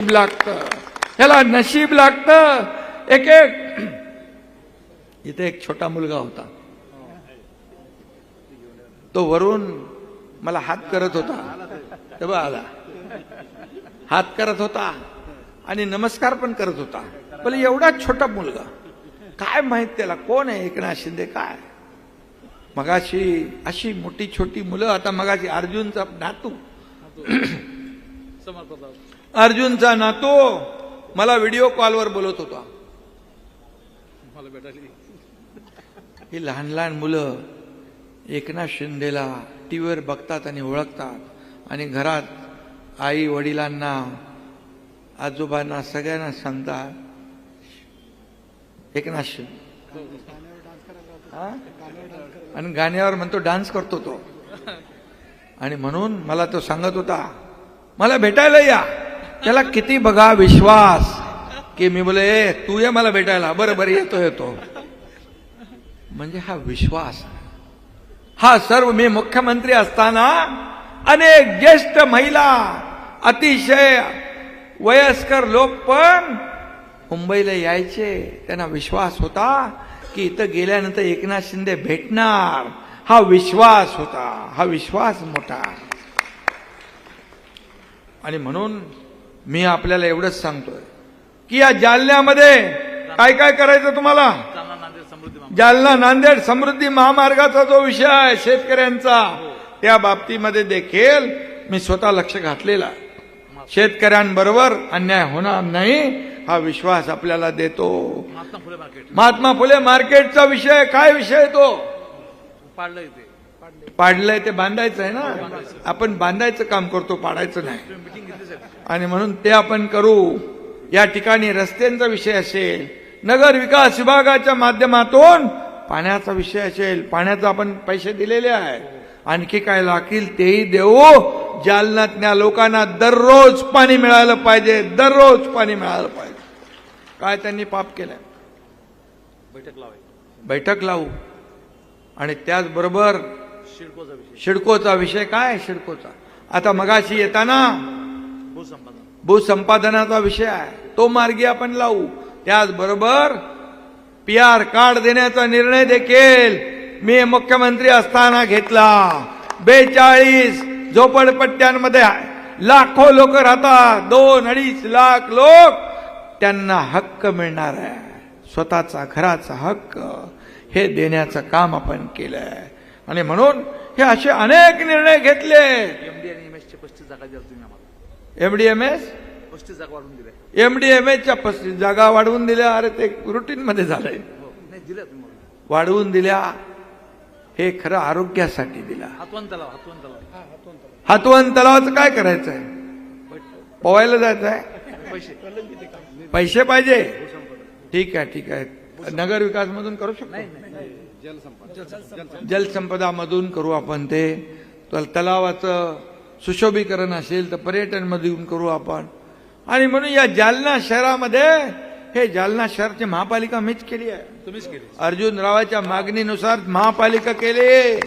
नशीब लागतं. ह्याला नशीब लागतं. एक एक इथे एक छोटा मुलगा होता. तो वरून मला हात करत होता. तेव्हा आला हात करत होता आणि नमस्कार पण करत होता. पण एवढा छोटा मुलगा. काय माहीत त्याला कोण आहे? एकनाथ शिंदे काय? मगाशी अशी मोठी छोटी मुलं आता मगाशी अर्जुनचा नातू. अर्जुनचा नातू मला व्हिडिओ कॉलवर बोलत होता. ही लहान लहान मुलं एकनाथ शिंदेला टीव्हीवर बघतात आणि ओळखतात. आणि घरात आई वडिलांना आजोबांना सगळ्यांना सांगतात एकनाथ शिंदे? आणि गाण्यावर म्हणतो डान्स करतो तो. आणि म्हणून मला तो सांगत होता मला भेटायला या. त्याला किती बघा विश्वास. की मी बोले "ए, तू ये मला भेटायला. बरं बरं येतो येतो. म्हणजे हा विश्वास. हा सर्व मी मुख्यमंत्री असताना अनेक ज्येष्ठ महिला अतिशय वयस्कर लोक पण मुंबईला यायचे. त्यांना विश्वास होता की इथं गेल्यानंतर एकनाथ शिंदे भेटणार. हा विश्वास होता. हा विश्वास मोठा. आणि म्हणून मी आपल्याला एवढंच सांगतोय की या जालन्यामध्ये काय काय करायचं तुम्हाला? जालना नांदेड समृद्धी महामार्गाचा जो विषय आहे शेतकऱ्यांचा त्या बाबतीमध्ये देखील मी स्वतः लक्ष घातलेला. शेतकऱ्यांबरोबर अन्याय होणार नाही हा विश्वास आपल्याला देतो. महात्मा फुले मार्केट. महात्मा फुले मार्केटचा विषय काय विषय तो? पाडलं इथे. पाडलंय ते बांधायचं आहे ना? आपण बांधायचं काम करतो पाडायचं नाही. आणि म्हणून ते आपण करू. या ठिकाणी रस्त्यांचा विषय असेल नगर विकास विभागाच्या माध्यमातून पाण्याचा विषय असेल पाण्याचा आपण पैसे दिलेले आहे आणखी काय लागतील तेही देऊ. जालन्यातल्या लोकांना दररोज पाणी मिळालं पाहिजे दररोज पाणी मिळालं पाहिजे. काय त्यांनी पाप केलंय? बैठक लावायची. बैठक लावू. आणि त्याचबरोबर शिडकोचा विषय. शिडकोचा विषय काय शिडकोचा? आता मगाशी येताना भूसंपादन. भूसंपादनाचा विषय आहे. तो मार्गी आपण लावू. त्याचबरोबर पी आर कार्ड देण्याचा निर्णय देखील मी मुख्यमंत्री असताना घेतला. बेचाळीस झोपडपट्ट्यांमध्ये लाखो लोक राहतात. दोन अडीच लाख लोक. त्यांना हक्क मिळणार आहे. स्वतःचा घराचा हक्क. हे देण्याचं काम आपण केलंय. आणि म्हणून हे असे अनेक निर्णय घेतले. एमडी आणि एमएसचे पस्तीस जागा द्याल तुम्ही आम्हाला. एमडीएमएस पस्तीस जागा वाढून दिल्या. पस्तीस जागा वाढवून दिल्या. अरे ते रुटीन मध्ये झालंय. हो दिल्या. वाढवून दिल्या. हे खरं आरोग्यासाठी दिला. हातवन तलाव हातवन तलाव. हातवन तलावाचं काय करायचंय? पोवायला जायचं आहे पैसे. पैसे पाहिजे. ठीक आहे ठीक आहे. नगर विकास मधून करू शकतो. जलसंपदा. मधून करू आपण ते. तर तलावाचं सुशोभीकरण असेल तर पर्यटन मधून करू आपण. आणि म्हणून या जालना शहरामध्ये हे जालना शहरची महापालिका मीच केली आहे. तुम्हीच केली. अर्जुन रावाच्या मागणीनुसार महापालिका केली.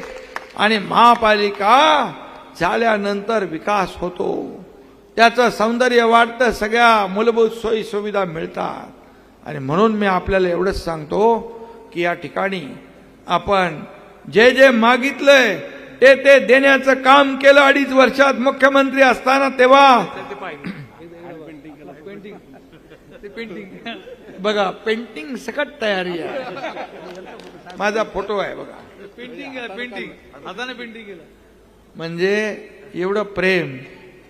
आणि महापालिका झाल्यानंतर विकास होतो. त्याचं सौंदर्य वाढतं सगळ्या मूलभूत सोयी सुविधा मिळतात. आणि म्हणून मी आपल्याला एवढंच सांगतो की या ठिकाणी आपण जे जे मागितलंय ते ते देण्याचं काम केलं अडीच वर्षात मुख्यमंत्री असताना तेव्हा. बघा पेंटिंग सकट तयारी आहे. माझा फोटो आहे बघा. पेंटिंग केलं पेंटिंग हाताने पेंटिंग केलं. म्हणजे एवढं प्रेम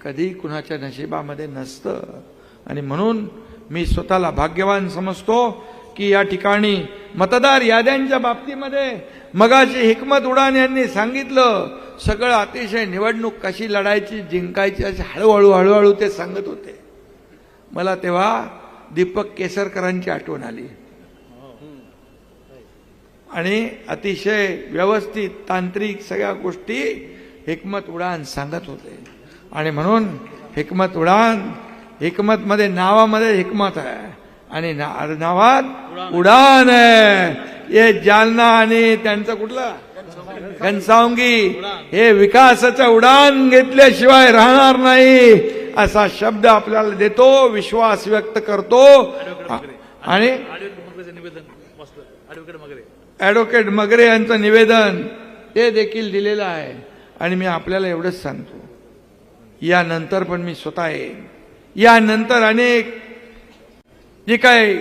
कधी कुणाच्या नशिबामध्ये नसतं. आणि म्हणून मी स्वतःला भाग्यवान समजतो की या ठिकाणी मतदार याद्यांच्या बाबतीमध्ये मगाशी हिकमत उडान यांनी सांगितलं सगळं अतिशय निवडणूक कशी लढायची जिंकायची अशी हळूहळू हळूहळू ते सांगत होते. मला तेव्हा दीपक केसरकरांची आठवण आली. आणि अतिशय व्यवस्थित तांत्रिक सगळ्या गोष्टी हिकमत उडान सांगत होते. आणि म्हणून हिकमत उडान हिकमतमध्ये नावामध्ये हिकमत आहे. आणि ना- नावात उडान. आहे. हे जालना आणि त्यांचं कुठलं? घनसावंगी. हे विकासाचं उडान घेतल्याशिवाय राहणार नाही असा शब्द आपल्याला देतो विश्वास व्यक्त करतो. आणि ॲडव्होकेट मगरे यांचं निवेदन ते देखील दिलेलं आहे. आणि मी आपल्याला एवढंच सांगतो. यानंतर पण मी स्वतः येईन. यानंतर अनेक जे काही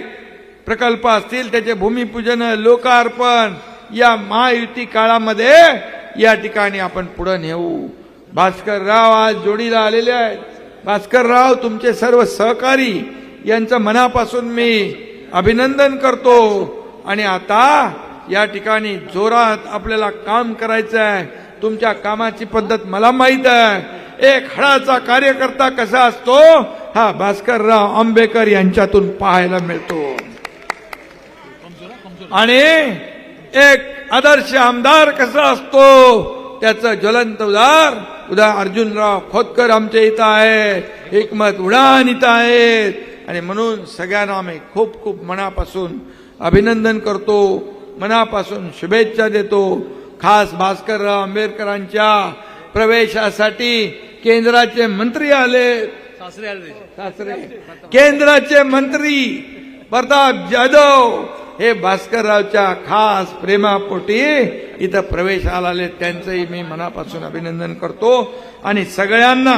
प्रकल्प असतील त्याचे भूमिपूजन लोकार्पण या महायुती काळामध्ये या ठिकाणी आपण पुढे नेऊ. भास्करराव आज जोडीला आलेले आहेत. भास्करराव तुमचे सर्व सहकारी यांचं मनापासून मी अभिनंदन करतो. आणि आता या ठिकाणी जोरात आपल्याला काम करायचं आहे तुमच्या कामाची पद्धत मला माहीत आहे. एक हळाचा कार्यकर्ता कसा असतो हा भास्करराव आंबेकर यांच्यातून पाहायला मिळतो. आणि एक आदर्श आमदार कसा असतो त्याचं ज्वलंत उदार उदा अर्जुनराव खोतकर आमच्या इथं आहेत एकमत उडान इथं आहेत आणि म्हणून सगळ्यांना आम्ही खूप खूप मनापासून अभिनंदन करतो मनापासून शुभेच्छा देतो. खास भास्करराव आंबेडकरांच्या प्रवेशासाठी केंद्राचे मंत्री आले. सासरे केंद्राचे मंत्री प्रताप जाधव हे भास्कररावच्या खास प्रेमापोटी इथं प्रवेशाला आले त्यांचंही मी मनापासून अभिनंदन करतो. आणि सगळ्यांना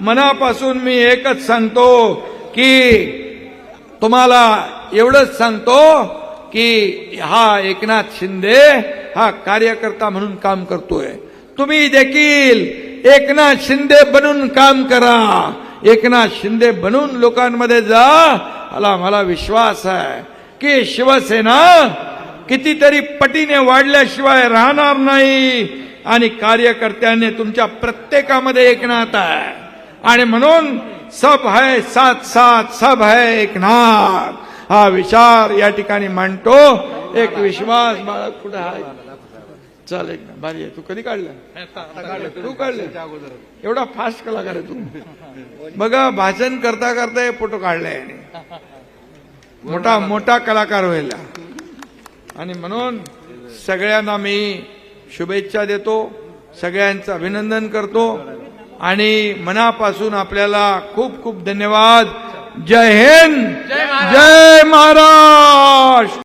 मनापासून मी एकच सांगतो की तुम्हाला एवढंच सांगतो की हा एकनाथ शिंदे हा कार्यकर्ता म्हणून काम करतोय. तुम्ही देखील एकनाथ शिंदे बनून काम करा. एकनाथ शिंदे बनून लोकांमध्ये जा. मला मला विश्वास आहे की शिवसेना कितीतरी पटीने वाढल्याशिवाय राहणार नाही. आणि कार्यकर्त्यांनी तुमच्या प्रत्येकामध्ये एकनाथ आहे. आणि म्हणून सब है साथ साथ सब है एक नाथ हा विचार या ठिकाणी मांडतो. एक विश्वास बाळग कुठे आहे? चल एक ना भारी आहे. तू कधी काढलं. तू काढलं. एवढा फास्ट कलाकार आहे तू? बघा भाषण करता करता हे फोटो काढलाय. मोठा मोठा कलाकार व्हायला. आणि म्हणून सगळ्यांना मी शुभेच्छा देतो सगळ्यांचं अभिनंदन करतो आणि मनापासून आपल्याला खूप खूप धन्यवाद. जय हिंद. जय महाराष्ट्र.